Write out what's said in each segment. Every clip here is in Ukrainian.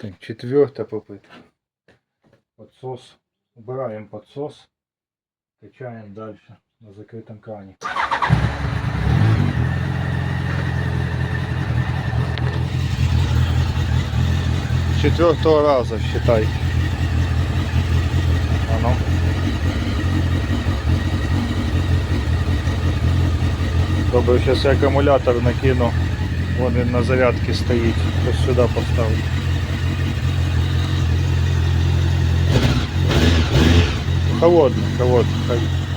Так, четвертая попытка. Подсос. Убираем подсос. Качаем дальше на закрытом кране. Четвертого раза считай. А ну. Добре, зараз я акумулятор накину. Вон він на зарядці стоїть. Ось сюди поставлю. Холодно, холодно,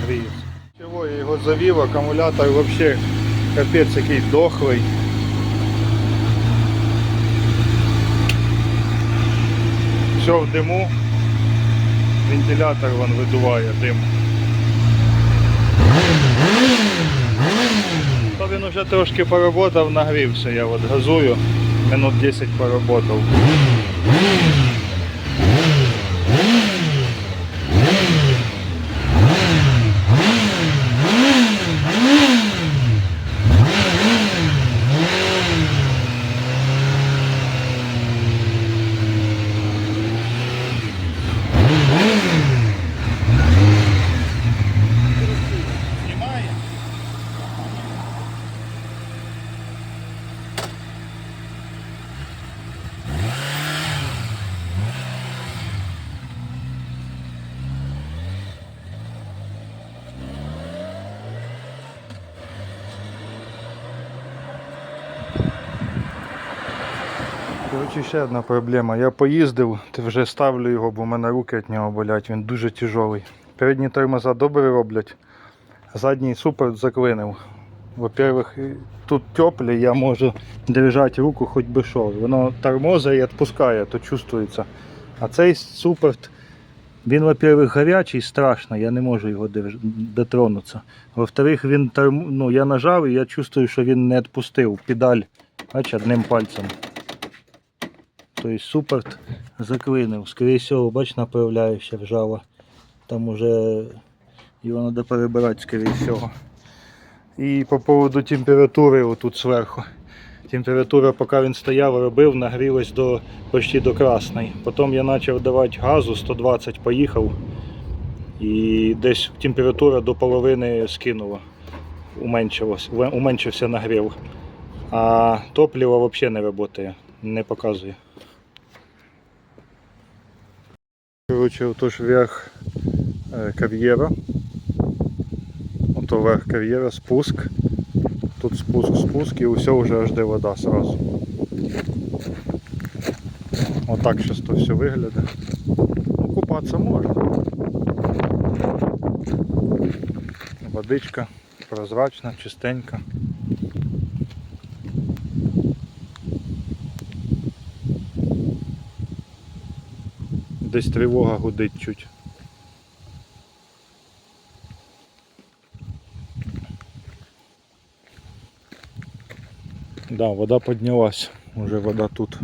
гріється. Чого я його завів, акумулятор взагалі капець який дохлий. Все в диму. Вентилятор вон видуває дим. То він вже трошки поработав, нагрівся, я от газую, минут 10 поработав. Коротше, ще одна проблема. Я поїздив, ти вже ставлю його, бо в мене руки від нього болять, він дуже тяжелий. Передні тормоза добре роблять, задній супер заклинив. Во-первых, і тут теплі, я можу держати руку хоч би що. Воно тормозить і відпускає, то чувствується. А цей супер, він, во-первых, гарячий, страшно, я не можу його держ- дотронутися. Во-вторых, він торм... ну, я нажав і я чувствую, що він не відпустив педаль, бач, одним пальцем. Тобто супорт заклинив. Скоріше всього, бач, направляюча ржава. Там уже його треба перебирати, скоріше всього. І по поводу температури отут зверху. Температура, поки він стояв, робив, нагрілась до, почти до красної. Потім я почав давати газу, 120 поїхав. І десь температура до половини скинула. Уменшився нагрів. А топливо взагалі не працює, не показує. Короче, отож верх е, кар'єра. Ото верх кар'єра, спуск. Тут спуск, спуск і усе вже аж де вода сразу. Отак зараз то все виглядає. Ну, купатися можна. Водичка прозрачна, чистенька. Десь тривога гудить чуть. Да, вода поднялась. Уже вода тут.